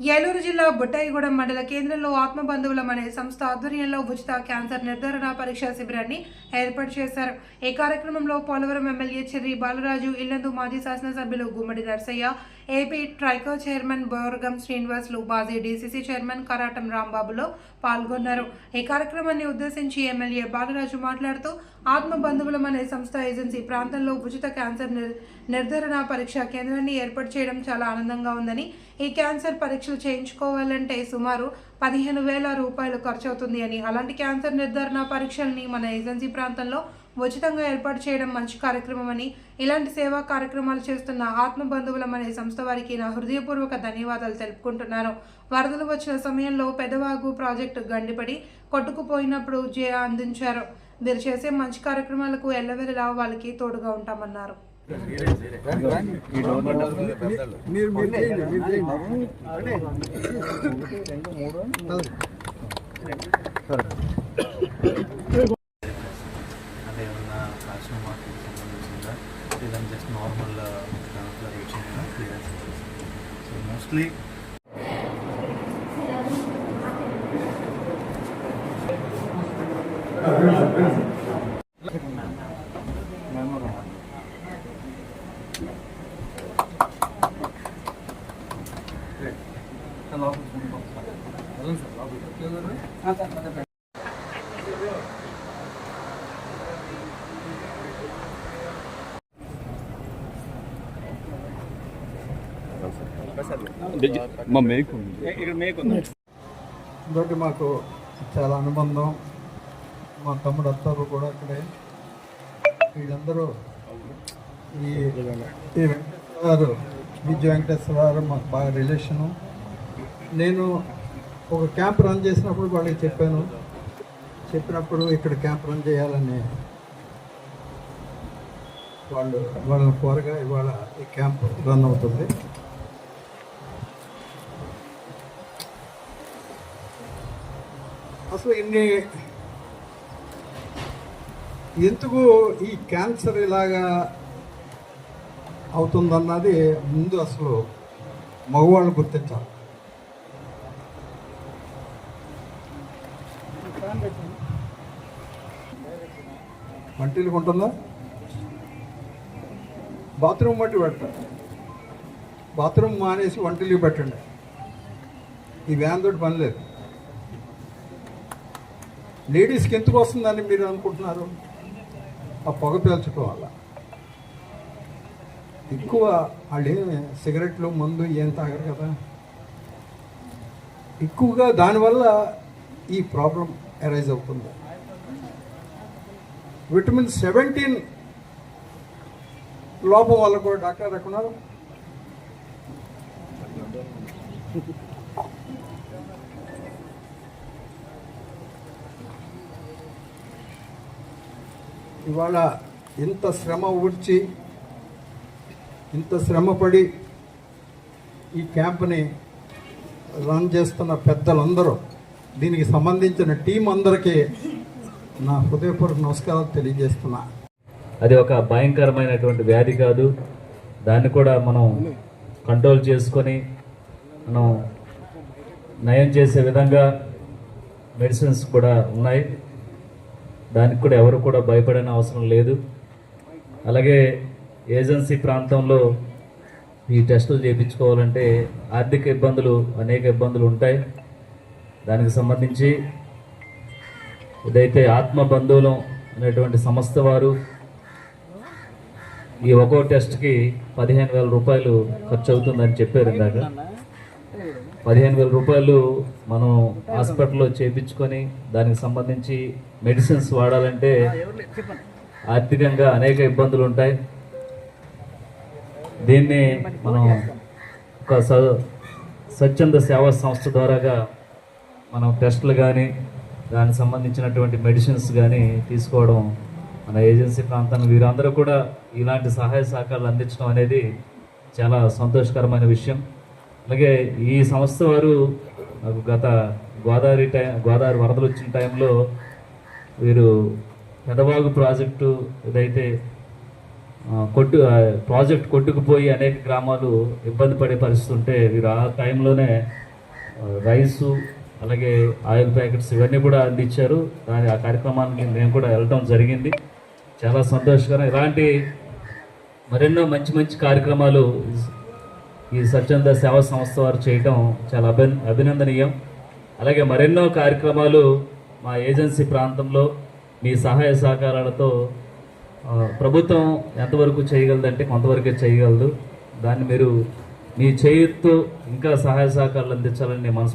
ఏలూరు జిల్లా బుట్టాయిగూడెం మండల కేంద్రంలో ఆత్మబంధువులం అనే సంస్థ ఆధ్వర్యంలో ఉచిత క్యాన్సర్ నిర్ధారణ పరీక్షా శిబిరాన్ని ఏర్పాటు చేశారు. ఈ కార్యక్రమంలో పోలవరం ఎమ్మెల్యే చెర్రి బాలరాజు ఇల్లందు మాజీ శాసనసభ్యులు Gummadi Narsaiah AP Tricor chairman Borgam Srinivas మాజీ డీసీసీ చైర్మన్ కరాటం రాంబాబులో పాల్గొన్నారు. ఈ కార్యక్రమాన్ని ఉద్దేశించి ఎమ్మెల్యే బాలరాజు మాట్లాడుతూ ఆత్మ బంధువులం అనే సంస్థ ఏజెన్సీ ప్రాంతంలో ఉచిత క్యాన్సర్ నిర్ధారణ పరీక్ష కేంద్రాన్ని ఏర్పాటు చేయడం చాలా ఆనందంగా ఉందని ఈ క్యాన్సర్ పరీక్షలు చేయించుకోవాలంటే సుమారు పదిహేను వేల రూపాయలు ఖర్చవుతుంది అని అలాంటి క్యాన్సర్ నిర్ధారణ పరీక్షల్ని మన ఏజెన్సీ ప్రాంతంలో ఉచితంగా ఏర్పాటు చేయడం మంచి కార్యక్రమం అని ఇలాంటి సేవా కార్యక్రమాలు చేస్తున్న ఆత్మ బంధువులం అనే సంస్థ వారికి నా హృదయపూర్వక ధన్యవాదాలు తెలుపుకుంటున్నాను. వరదలు వచ్చిన సమయంలో పెదవాగు ప్రాజెక్టు గండిపడి కొట్టుకుపోయినప్పుడు జే అందించారు. వీరు చేసే మంచి కార్యక్రమాలకు ఎల్లవెల్లా వాళ్ళకి తోడుగా ఉంటామన్నారు. మీరు nih Kalau aku మా మేకు ఇంకోటి మాకు చాలా అనుబంధం. మా తమ్ముడు అత్తారు కూడా అక్కడే వీళ్ళందరూ ఈ గారు విజయ వెంకటేశ్వర గారు మాకు బాగా రిలేషను. నేను ఒక క్యాంప్ రన్ చేసినప్పుడు వాళ్ళకి చెప్పాను. చెప్పినప్పుడు ఇక్కడ క్యాంప్ రన్ చేయాలని వాళ్ళు వాళ్ళని కోరగా ఇవాళ ఈ క్యాంప్ రన్ అవుతుంది. అసలు ఇన్ని ఎందుకు ఈ క్యాన్సర్ ఇలాగా అవుతుందన్నది ముందు అసలు మగవాళ్ళు గుర్తించాలి. వంటిలకు ఉంటుందా బాత్రూమ్ మట్టి పెట్ట బాత్రూమ్ మానేసి వంటిల్లు పెట్టండి. ఈ వ్యాన్ తోటి పని లేదు. లేడీస్కి ఎందుకు వస్తుందని మీరు అనుకుంటున్నారు? ఆ పొగ పీల్చడం వల్ల. ఎక్కువ వాళ్ళు ఏమి సిగరెట్లు మందు ఏం తాగరు కదా? ఎక్కువగా దానివల్ల ఈ ప్రాబ్లం అరైజ్ అవుతుంది. విటమిన్ సెవెంటీన్ లోపం వల్ల కూడా డాక్టర్ ఎక్కడున్నారు? ఇవాళ ఇంత శ్రమ ఊడ్చి ఇంత శ్రమపడి ఈ క్యాంప్ని రన్ చేస్తున్న పెద్దలందరూ దీనికి సంబంధించిన టీం అందరికీ నా హృదయపూర్వక నమస్కారాలు తెలియజేస్తున్నా. అది ఒక భయంకరమైనటువంటి వ్యాధి కాదు. దాన్ని కూడా మనం కంట్రోల్ చేసుకొని మనం నయం చేసే విధంగా మెడిసిన్స్ కూడా ఉన్నాయి. దానికి కూడా ఎవరు కూడా భయపడని అవసరం లేదు. అలాగే ఏజెన్సీ ప్రాంతంలో ఈ టెస్టులు చేయించుకోవాలంటే ఆర్థిక ఇబ్బందులు అనేక ఇబ్బందులు ఉంటాయి. దానికి సంబంధించి ఇదైతే ఆత్మ బంధువులం అనేటువంటి సంస్థ వారు ఈ ఒక్కో టెస్ట్కి పదిహేను వేల రూపాయలు ఖర్చు అవుతుందని చెప్పారు ఇందాక. పదిహేను వేల రూపాయలు మనం హాస్పిటల్లో చేయించుకొని దానికి సంబంధించి మెడిసిన్స్ వాడాలంటే ఆర్థికంగా అనేక ఇబ్బందులు ఉంటాయి. దీన్ని మనం ఒక స్వచ్ఛంద సేవా సంస్థ ద్వారాగా మనం టెస్టులు కానీ దానికి సంబంధించినటువంటి మెడిసిన్స్ కానీ తీసుకోవడం మన ఏజెన్సీ ప్రాంతాన్ని వీరందరూ కూడా ఇలాంటి సహాయ సహకారాలు అందించడం అనేది చాలా సంతోషకరమైన విషయం. అలాగే ఈ సంస్థ వారు నాకు గత గోదావరి టైం గోదావరి వరదలు వచ్చిన టైంలో వీరు పెదవాగు ప్రాజెక్టు ఇదైతే కొట్టు ప్రాజెక్ట్ కొట్టుకుపోయి అనేక గ్రామాలు ఇబ్బంది పడే పరిస్థితి ఉంటే వీరు ఆ టైంలోనే రైసు అలాగే ఆయిల్ ప్యాకెట్స్ ఇవన్నీ కూడా అందించారు. దాని ఆ కార్యక్రమానికి మేము కూడా వెళ్ళటం జరిగింది. చాలా సంతోషకరం. ఇలాంటి మరెన్నో మంచి మంచి కార్యక్రమాలు ఈ స్వచ్ఛంద సేవా సంస్థ వారు చేయటం చాలా అభి అభినందనీయం. అలాగే మరెన్నో కార్యక్రమాలు మా ఏజెన్సీ ప్రాంతంలో మీ సహాయ సహకారాలతో ప్రభుత్వం ఎంతవరకు చేయగలదంటే కొంతవరకే చేయగలదు. దాన్ని మీరు మీ చేయుత్తు ఇంకా సహాయ సహకారాలు అందించాలని నేను మనసు